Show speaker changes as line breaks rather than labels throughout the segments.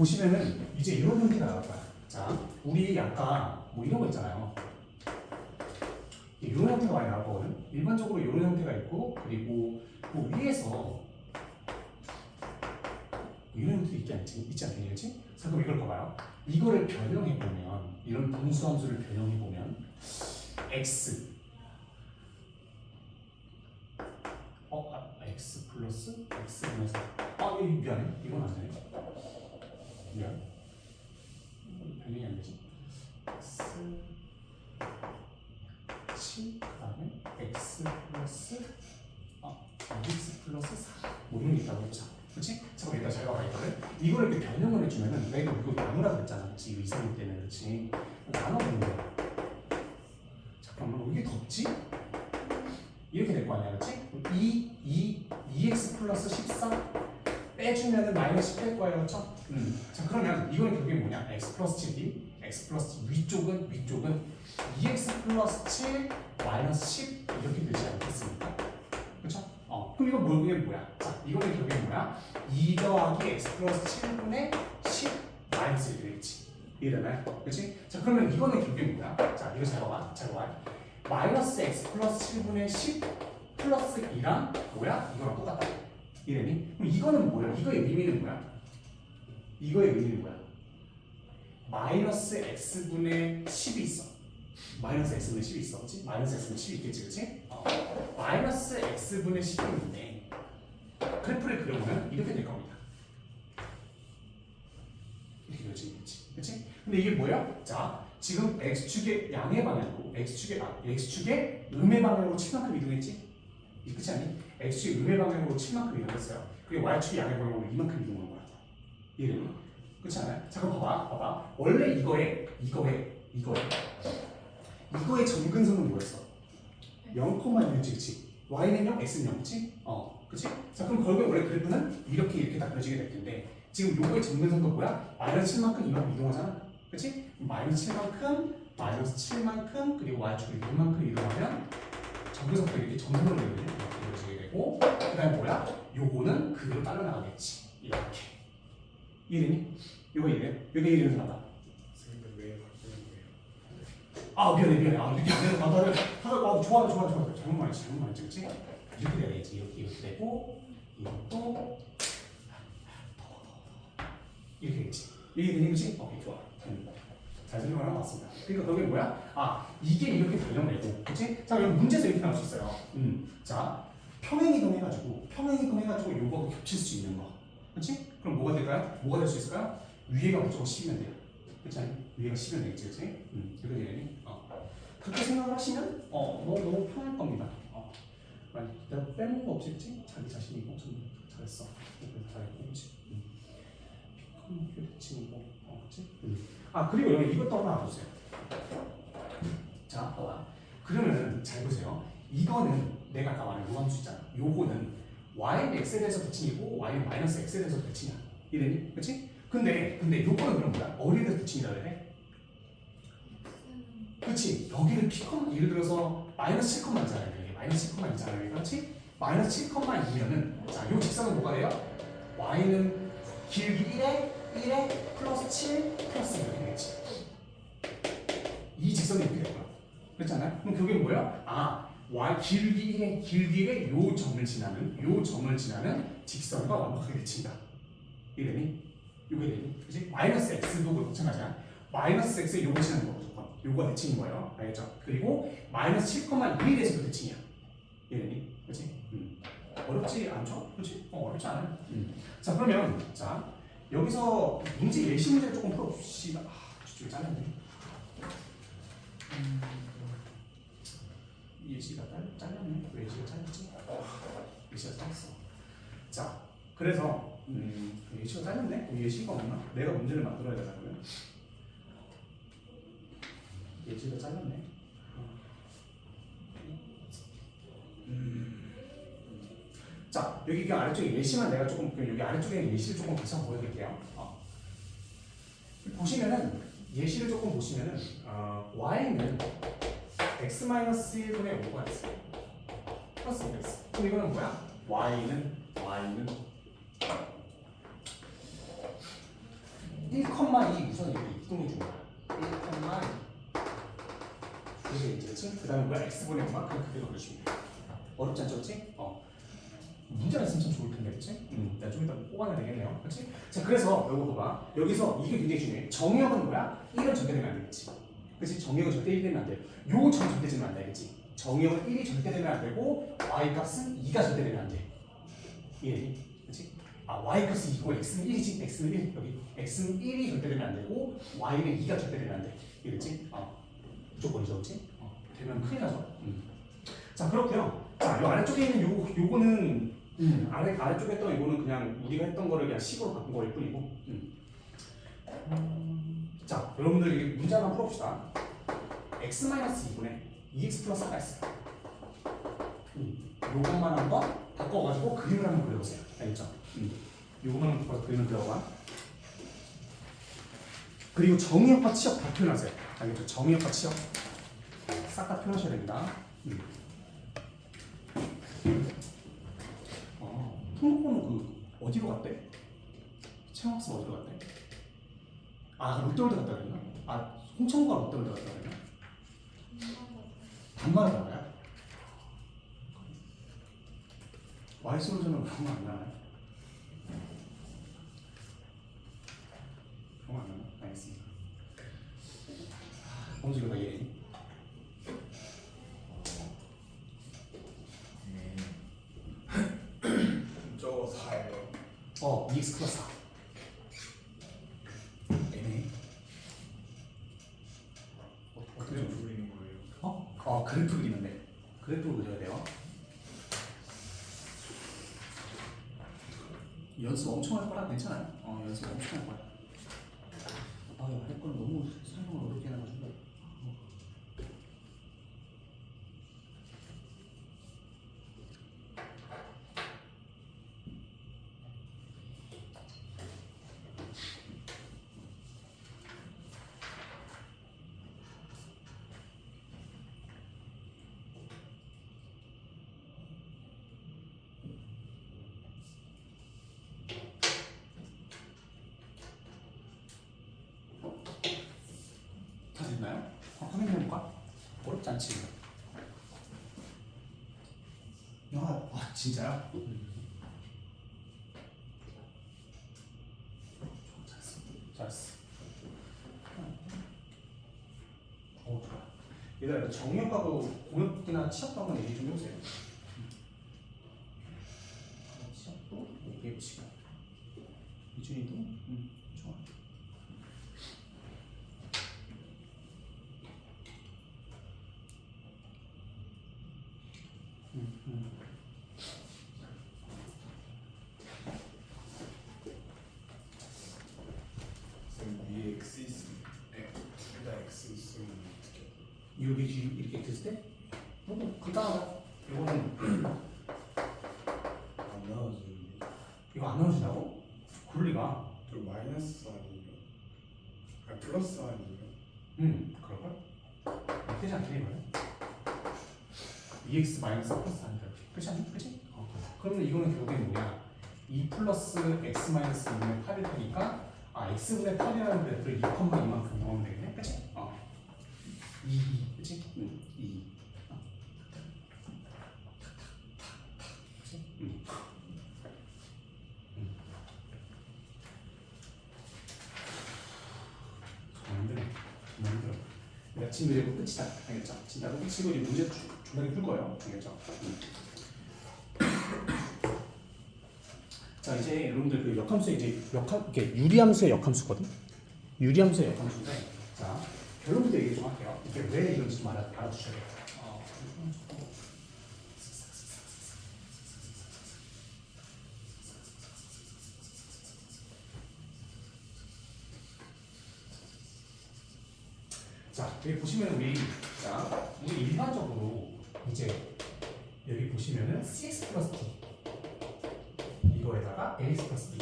보시면은 이제 이런 형태가 나올 거야. 자, 우리 아까 뭐 이런 거 있잖아요. 이런 형태가 많이 나올 거거든. 일반적으로 이런 형태가 있고 그리고 뭐 위에서 이런 형태도 있지 않지? 있지 않겠니? 그렇지? 자, 그럼 이걸 봐봐요. 이거를 변형해 보면 이런 분수함수를 변형해 보면 x 어, 아, x 플러스 x 마이너스 아, 이 미안해. 이건 안 되네. 이건 변형이 안 되지. x 7 그다음에 x 플러스 아, 2x 플러스 4. 뭐 이런 게 있다고 했죠. 그렇지? 잠깐 일단 잘 봐봐 이거를. 이거를 이렇게 변형을 해주면은 내가 이거 나누라 그랬잖아. 그렇지? 이거 이상일 때는 그렇지? 나눠보는 거야. 잠깐만 이게 덥지? 이렇게 될 거 아니야, 그렇지? 2, 2, 2x 플러스 14 빼주면은 마이너스 10될 거예요, 그렇죠? 음. 자 그러면 이거는 결국에 뭐냐? x 플러스 7이 x 플러스 위쪽은 위쪽은 2x 플러스 7 마이너스 10 이렇게 되지 않겠습니까? 그렇죠? 어. 그럼 뭐 이게 뭐야? 자 이거는 결국에 뭐야? 2 더하기 x 플러스 7분의 10 마이너스 1 되겠지. 이해되나요? 그렇지? 자 그러면 이거는 결국에 뭐야? 자 이거 잘 봐봐, 잘 봐봐. 마이너스 x 플러스 7분의 10 플러스 2랑 뭐야? 이거랑 똑같다. 이래니? 그럼 이거는 뭐야? 이거의 의미는 뭐야? 이거의 의미는 뭐야? 마이너스 x분의 10이 있어. 마이너스 x분의 10이 있어. 그치? 마이너스 x분의 10이 있겠지, 그치? 어. 마이너스 x분의 10이 있는데 그래프를 그려보면 이렇게 될 겁니다. 이렇게 그려지겠지, 그치? 근데 이게 뭐야? 자, 지금 x축의 양의 방향으로 x축의 아, x축의 음의 방향으로 7만큼 이동했지? 이 끝이 아니? x축의 음의 방향으로 7만큼 이동했어요. 그리고 y축의 양의 방향으로 이만큼 이동한 거야. 이해되니? 그렇지 않아요? 잠깐 봐봐, 봐봐. 원래 이거에, 이거에, 이거에, 이거의 점근선은 뭐였어? 0,1지, 그치? y는 0, x는 0, 그치? 어, 그치? 자, 그럼 결국에 원래 그래프는 이렇게 이렇게 다 그려지게 될 텐데 지금 요거의 점근선도 뭐야? 마이너스 7만큼 이만큼 이동하잖아? 그치? 마이너스 7만큼, 마이너스 7만큼, 그리고 y축을 6만큼 이동하면 점근선도 이렇게 점선으로 이렇게 그려지게 되고 그 다음에 뭐야? 요거는 그대로 따라 나가겠지. 이렇게. 이해되니? 요거 이래. 요게 이래는 사람다. 아 미안해 미안해. 아 이렇게 안 되는 아 나를 하다 아 좋아 좋아 좋아 잘못 말했지 잘못 말했지 그치? 이렇게 돼야 되지 이렇게 이렇게 되고 이것도 이렇게 되겠지. 이해되니 그치? 오케이 좋아. 음. 잘 설명을 해봤습니다. 그러니까 그게 뭐야? 아 이게 이렇게 변형되고 그치? 자 그럼 문제에서 이렇게 나올 수 있어요. 음. 자 평행이동 해가지고 평행이동 해가지고 요거 겹칠 수 있는 거. 그치? 그럼 뭐가 될까요? 뭐가 될 수 있을까요? 위에가 무조건 10이면 돼요. 그렇지? 위에가 10이면 되겠지, 그치? 음, 이렇게 되니? 어. 그렇게 생각을 하시면, 어, 너무, 너무 편할 겁니다. 어. 많이, 내가 빼먹은 거 그치? 자기 자신이고, 좀 잘했어. 그래서 잘했고, 그치? 음. 피크는 대칭이고, 어, 그치? 음. 아, 그리고 여기 이것도 하나 놔주세요. 자, 봐봐. 그러면은, 잘 보세요. 이거는 내가 아까 말한 요함수 있잖아. 요거는 y는 x에 대해서 대칭이고 y는 마이너스 x에 대해서 대칭이야. 이래니? 그치? 근데 근데 요거는 그럼 뭐야? 어디에 대해서 대칭이라 그래? 그치? 여기를 p, 예를 들어서 마이너스 7,2잖아요. 이게 마이너스 7,2잖아요. 그렇지? 마이너스 7,2면은 자, 요 직선은 뭐가 돼요? y는 길기 1에 1에 플러스 7 플러스 이렇게 되겠지. 이 직선이 이렇게 될 거야. 그렇잖아요? 그럼 그게 뭐야? 아, y 길기의 길기의 요 점을 지나는 요 점을 지나는 직선과 완벽하게 대칭이다. 이래니? 요게 되니? 그지? 마이너스 x도 마찬가지야. 마이너스 x에 요거 지나는 거. 요거가 대칭인 거예요. 알겠죠? 그리고 마이너스 7,1에 대해서도 대칭이야. 이래니? 그지? 음. 어렵지 않죠? 그지? 어, 어렵지 않아요. 음. 자, 그러면 자 여기서 문제 예시 문제를 조금 풀어봅시다. 아, 저쪽에 잘렸네. 음. 예시가 딸, 잘렸네. 왜 예시가 잘렸지? 예시가 잘렸어. 자, 그래서 음, 예시가 잘렸네. 어, 예시가 없나? 내가 문제를 만들어야 되나 그러면? 예시가 잘렸네. 어. 음. 자, 여기 그 아래쪽에 예시만 내가 조금 그 여기 아래쪽에 예시를 조금 다시 한번 보여드릴게요. 어. 보시면은 예시를 조금 보시면은 어, y는 x 1분의 5가 있어요. 플러스 5가 있어. 그럼 이거는 뭐야? y는 y는 1,2 우선 이렇게 이동해 준 거야. 1,2 그게 이제 그치? 그 다음에 뭐야? x 보내고 막 그냥 그대로 그려주면 돼. 어렵지 않죠, 그치? 어. 문제가 있으면 참 좋을 텐데, 그치? 음, 내가 좀 이따 뽑아내야 되겠네요, 그치? 자, 그래서 요거 봐봐. 여기서 이게 굉장히 중요해. 정역은 뭐야? 1은 절대 되면 안 되겠지. 그치? 정역은 절대 1 되면 안 돼. 요거 정 절대 되면 안 되겠지. 정역은 1이 절대 되면 안 되고 y 값은 2가 절대 되면 안 돼. 이해되니? 그치? 아, y 값은 2고 x는 1이지. x는 1. 여기 x는 1이 절대 되면 안 되고 y는 2가 절대 되면 안 돼. 이해됐지? 어. 무조건이죠, 그치? 어. 되면 큰일 나죠. 음. 자, 그렇고요. 자, 요 아래쪽에 있는 요, 요거는 음, 아래, 아래쪽에 했던 이거는 그냥 우리가 했던 거를 그냥 식으로 바꾼 거일 뿐이고 음. 음, 자, 여러분들 이 문제 하나 풀어봅시다. x-2분의 2x 플러스 4가 있어요. 음, 요것만 한번 바꿔가지고 그림을 한번 그려보세요. 알겠죠? 음, 요것만 한번 그림을 그려봐. 그리고 정의역과 치역 다 표현하세요. 알겠죠? 정의역과 치역 싹 다 표현하셔야 됩니다. 음. 어, 통곡고는 그 어디로 갔대? 체험학습 어디로 갔대? 아, 그 롯데월드 갔다 그랬나? 아, 홍천구가 롯데월드 갔다 그랬나? 반말을 알아요? 와이소로저는 그런 거안 나와요? 그런 거안 나와요? 알겠습니다. 공주가 다 이해해.
저거 4예요.
어, 2x 플러스 4. 애매해. 어, 어떻게
그냥
좀
부리는 거예요.
어? 어, 그래프 그리는데. 그래프 그려야 돼요. 연습 엄청 할 거라 괜찮아요. 어, 연습 엄청 할 거야. 아, 할 거는 너무 설명을 어렵게 해가지고. 다 됐나요? 어, 확인해 볼까? 어렵지 않지? 아, 아 진짜요? 어. 얘들아, 이거 정역하고 공역이나 한번 얘기 좀 해보세요. 치역도 얘기해 보시고. 이준이도, 음, 좋아. 음, 음.
쌤 위에 X 있으면 둘다 X 있으면 어떻게?
이렇게 지- 이렇게 됐을 때, 뭐 간단하다. 이거는
안 나와지는데.
이거 안 나오신다고? 그럴 리가.
저 마이너스 아니에요? 아 플러스 아니에요?
응, 그럴걸? 되지 않게 이거는. EX 마이너스 플러스 아니다. 그렇지 않니? 그렇지? 어. 그러면 이거는 결국엔 뭐야? 2 플러스 x 마이너스 2분의 8일 테니까 아 x분의 8이라는 그래프를 2, 2만큼 넣으면 되겠네? 지금 이거 끝이다. 알겠죠? 지금 나도 끝이고 이제 문제 주- 중간에 풀 거예요. 알겠죠? 응. 자 이제 여러분들 그 역함수 이제 역함 이게 유리함수의 역함수거든. 유리함수의 역함수인데 자 결론부터 얘기 좀 할게요. 이게 왜 이런지 좀 알아 알아주셔야 돼요. 어, 여기 보시면 우리 자 우리 일반적으로 이제 여기 보시면은 cx 플러스 t 이거에다가 ax 플러스 b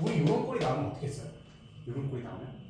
우리 이런 꼴이 나오면 어떻게 했어요? 이런 꼴이 나오면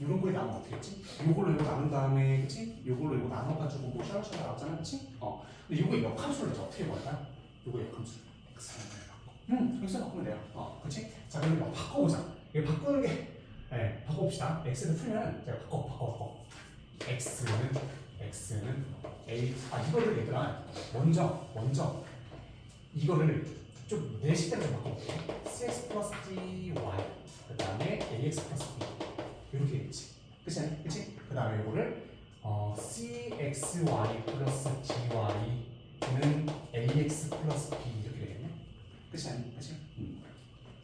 이런 꼴이 나오면 어떻게 했지? 이걸로 이거 나눈 다음에 그치? 이걸로 이거 나눠가지고 뭐 샤라샤라 나왔잖아 그치? 어 근데 이거 역함수를 이제 어떻게 구할까요? 이거 역함수
X를 바꿔.
응, 여기서 바꾸면 돼요. 어, 그렇지? 자, 그럼 이거 바꿔보자. 이거 바꾸는 게 네, 바꿔봅시다. x를 풀면 제가 바꿔 바꿔 바꿔. x는 x는 a 아 이거를 얘들아 먼저 먼저 이거를 좀 내식대로 좀 바꿔볼게. cx 플러스 dy 그 다음에 ax 플러스 b 이렇게 되겠지. 그치? 그치? 그 다음에 이거를 어, cxy 플러스 dy는 ax 플러스 b 이렇게 되겠네. 그치? 그치? 음.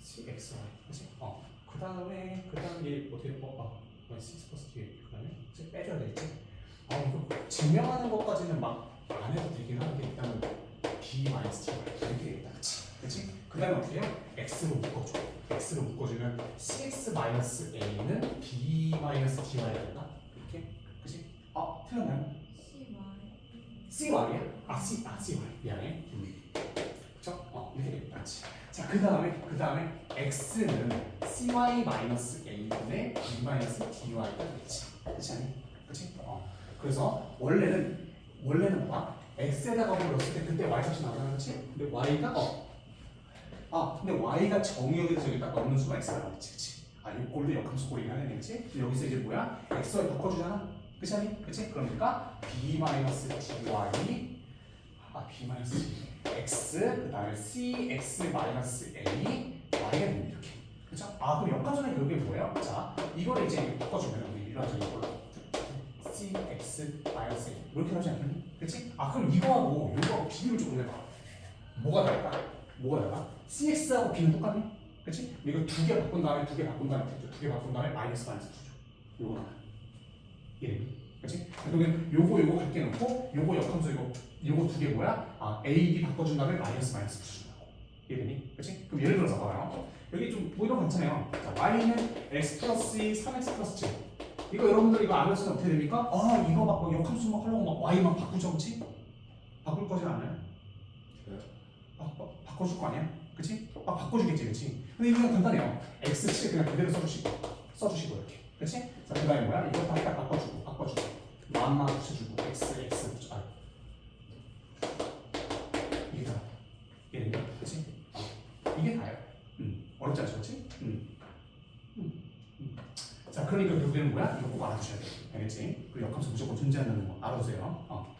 cxy 그치? 어. 그 다음에 그 다음에 어떻게 어, 어, c 플러스 d 그 다음에 이제 빼줘야 되겠지. 아 이거 증명하는 것까지는 막 안 해도 되긴 하는데 일단은 b 마이너스 t 이렇게 되겠다. 그치? 그 다음에 어떻게 해요? x로 묶어줘. x로 묶어주면 cx 마이너스 a는 b 마이너스 dy가 된다. 이렇게? 그치? 아 틀렸나요? CY야? 아, C, 아, CY. 미안해. 음. 그쵸? 어, 이렇게 되겠다. 자, 그 다음에, 그 다음에 X는 CY 마이너스 A분의 B 마이너스 DY가 되겠지. 그치 아니? 그치? 어. 그래서 원래는, 원래는 뭐야? X에다가 불렀을 때 그때 Y 값이 나오잖아. 그치? 근데 Y가, 어. 아, 근데 Y가 정의역에서 저기 딱 넣는 수가 있어요. 그치? 그치? 아, 이 꼴도 역함수 꼴이긴 하네. 근데 여기서 이제 뭐야? X를 바꿔주잖아. 그치 아니? 그치? 그러니까 b 마이너스 dy 아 b 마이너스 x 그 다음에 c x 마이너스 a y가 되는 이렇게 그쵸? 아 그럼 역함수는 결국에 뭐예요? 자 이거를 이제 바꿔주면 우리 이런 식으로 이걸로 c x 마이너스 a 이렇게 하지 않겠니? 그치? 아 그럼 이거하고 이거하고 비교를 조금 해봐 뭐가 다를까? 뭐가 달라? cx하고 b는 똑같니? 그치? 이거 두 개 바꾼 다음에 두 개 바꾼 다음에 두개 바꾼 다음에 마이너스 마이너스 두죠 요거 하나 이름이 그렇지? 그러면 요거 요거 같게 놓고 요거 역함수 이거 요거 두 개 뭐야? 아 A, B 바꿔준 다음에 마이너스 마이너스 붙여준다고 이름이 그렇지? 그럼 예를 들어서 봐요 여기 좀뭐거 괜찮아요 자, Y는 X 플러스 2, 3X 플러스 7 이거 여러분들 이거 알면서 어떻게 됩니까? 아 이거 막 역함수 막 하려고 막 Y 막 바꾸죠 그치? 바꿀 거지 않아요?
네.
바, 바, 바꿔줄 거 아니야? 그치? 아 바꿔주겠지 그치? 근데 이거 그냥 간단해요 X7 그냥 그대로 써주시고 써주시고 이렇게 그치? 자, 그 다음에 뭐야? 이거 다딱 바꿔주고, 바꿔주고. 마음만 붙여주고, x, x 붙여, 아. 이게 다. 된다. 그치? 어. 이게 다예요. 음. 어렵지 않죠, 그치? 음. 음. 음. 자, 그러니까 결국에는 뭐야? 이거 꼭 알아두셔야 돼. 알겠지? 그 역함수 무조건 존재한다는 거 알아두세요. 어.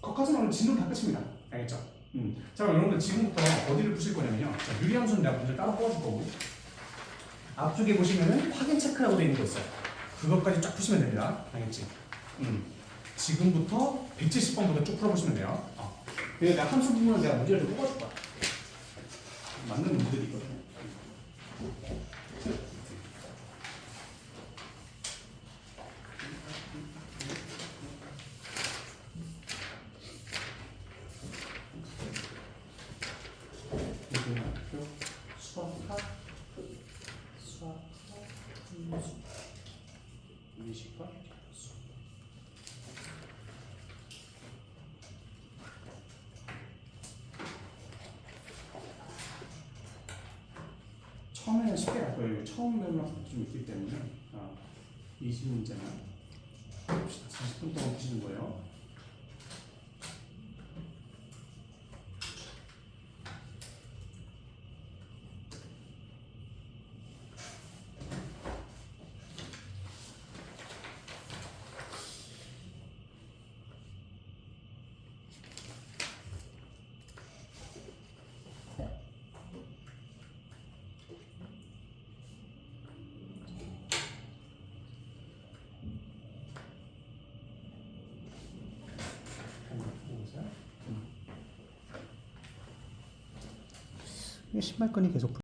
거기까지는 오늘 진도 다 끝입니다. 알겠죠? 음. 자, 그럼 여러분들 지금부터 어디를 푸실 거냐면요. 자, 유리함수는 내가 문제 따로 뽑아줄 거고. 앞쪽에 보시면은 확인 체크라고 되어 있는 거 있어요. 그것까지 쫙 푸시면 됩니다. 알겠지? 음. 지금부터 170번부터 쭉 풀어보시면 돼요. 어. 근데 내가 함수 부분은 내가 문제를 좀 뽑아줄 거야. 맞는 문제들이 있거든. 고등학교 수학학 수학학 분수 20번 수 처음에는 쉽게 갈 거예요. 처음 배우는 학생도 좀 있기 때문에 아, 20문제는 봅시다. 40분 동안 푸시는 거예요. 신발끈이 계속